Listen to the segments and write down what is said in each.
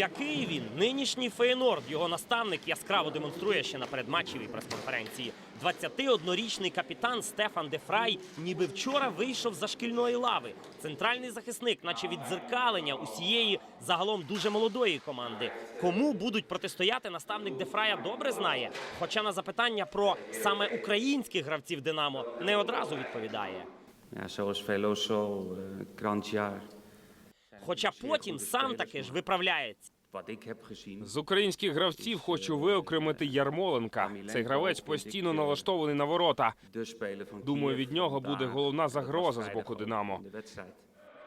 Який він? Нинішній Фейнорд, його наставник яскраво демонструє ще на передматчевій прес-конференції. 21-річний капітан Стефан Дефрай ніби вчора вийшов за шкільної лави. Центральний захисник, наче віддзеркалення усієї загалом дуже молодої команди. Кому будуть протистояти, наставник Дефрая добре знає. Хоча на запитання про саме українських гравців Динамо не одразу відповідає. Krantjaar. Хоча потім сам таки ж виправляється. З українських гравців хочу виокремити Ярмоленка. Цей гравець постійно налаштований на ворота. Думаю, від нього буде головна загроза з боку Динамо.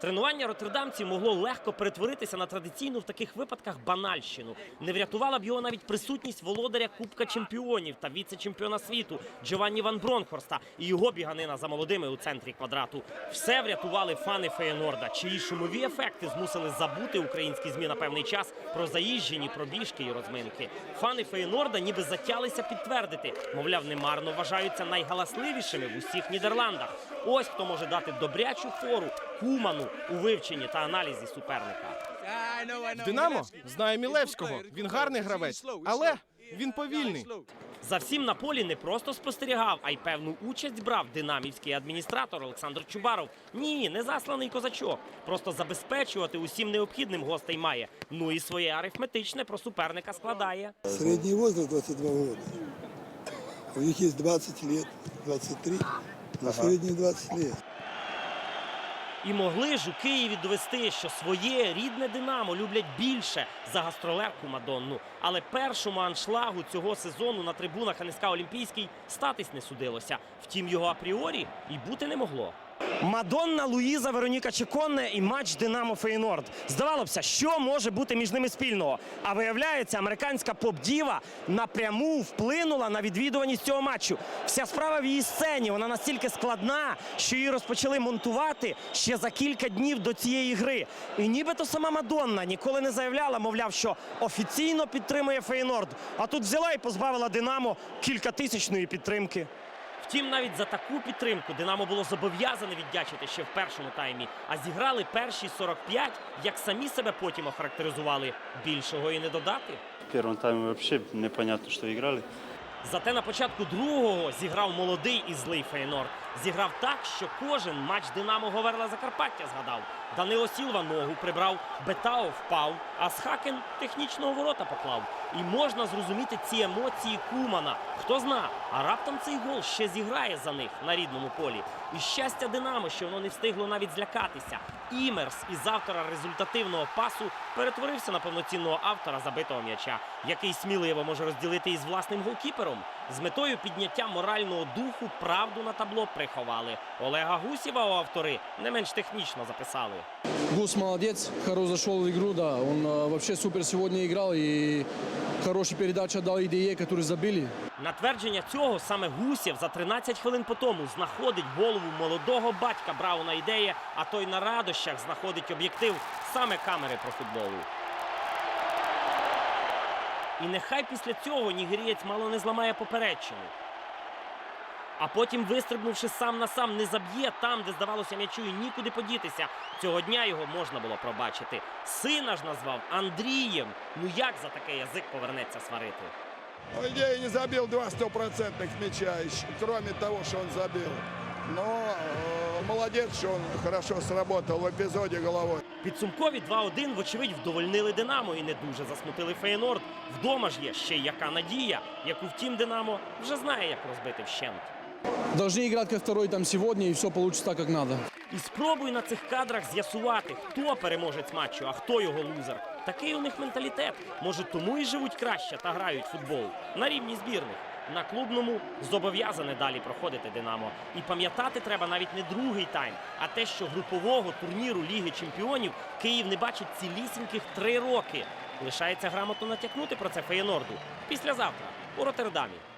Тренування роттердамців могло легко перетворитися на традиційну в таких випадках банальщину. Не врятувала б його навіть присутність володаря Кубка чемпіонів та віце-чемпіона світу Джованні Ван Бронхорста і його біганина за молодими у центрі квадрату. Все врятували фани Феєнорда, чиї шумові ефекти змусили забути українські змі на певний час про заїжджені пробіжки і розминки. Фани Феєнорда ніби затялися підтвердити, мовляв, немарно вважаються найгаласливішими в усіх Нідерландах. Ось хто може дати добрячу фору куману у вивченні та аналізі суперника. В Динамо знаю Мілевського. Він гарний гравець, але він повільний. За всім на полі не просто спостерігав, а й певну участь брав динамівський адміністратор Олександр Чубаров. Ні, не засланий козачок. Просто забезпечувати усім необхідним гостей має. Ну і своє арифметичне про суперника складає. Средний возраст 22 года. У них есть 20 лет, 23, но средний 20 лет. І могли ж у Києві довести, що своє рідне Динамо люблять більше за гастролерку Мадонну. Але першому аншлагу цього сезону на трибунах НСК Олімпійський статись не судилося. Втім, його апріорі і бути не могло. Мадонна, Луїза, Вероніка Чеконне і матч Динамо Фейнорд. Здавалося б, що може бути між ними спільного. А виявляється, американська поп-діва напряму вплинула на відвідуваність цього матчу. Вся справа в її сцені. Вона настільки складна, що її розпочали монтувати ще за кілька днів до цієї гри. І нібито сама Мадонна ніколи не заявляла, мовляв, що офіційно підтримує Фейнорд. А тут взяла і позбавила Динамо кількатисячної підтримки. Втім, навіть за таку підтримку Динамо було зобов'язане віддячити ще в першому таймі, а зіграли перші 45, як самі себе потім охарактеризували. Більшого і не додати. В первом тайме вообще непонятно, что играли. Зате на початку другого зіграв молодий і злий Фейнорд. Зіграв так, що кожен матч Динамо Говерла Закарпаття згадав. Данило Сілва ногу прибрав, Бетао впав, а Схакен технічного ворота поклав. І можна зрозуміти ці емоції Кумана. Хто зна, а раптом цей гол ще зіграє за них на рідному полі. І щастя Динамо, що воно не встигло навіть злякатися. Імерс із автора результативного пасу перетворився на повноцінного автора забитого м'яча, який сміливо може розділити із власним голкіпером. З метою підняття морального духу правду на табло приховали. Олега Гусєва у автори не менш технічно записали. Гус молодец, хорошо зашел в игру, да. Он э, вообще супер сегодня играл и хорошую передача дал ідеї, які забили. На твердження цього саме Гусєв за 13 хвилин по тому знаходить голову молодого батька Брауна ідея, а той на радощах знаходить об'єктив саме камери про футболу. І нехай після цього нігерієць мало не зламає попередчину А потім, вистрибнувши сам на сам, не заб'є там, де здавалося м'ячу і нікуди подітися. Цього дня його можна було пробачити. Сина ж назвав Андрієм. Ну як за таке язик повернеться сварити? По идее, не забил два стопроцентных мяча, еще, кроме того, что он забил. Но э, молодец, что он хорошо сработал в эпизоде головой. Підсумкові 2-1, вочевидь, вдовольнили Динамо і не дуже засмутили Фейнорд. Вдома ж є ще й яка надія, яку втім Динамо вже знає, як розбити вщент. Должны играть как второй там сегодня, и все получится так, как надо. І спробуй на цих кадрах з'ясувати, хто переможець матчу, а хто його лузер. Такий у них менталітет. Може, тому і живуть краще та грають футбол на рівні збірних. На клубному зобов'язане далі проходити Динамо. І пам'ятати треба навіть не другий тайм, а те, що групового турніру Ліги Чемпіонів Київ не бачить цілісіньких три роки. Лишається грамотно натякнути про це Феєнорду післязавтра у Роттердамі.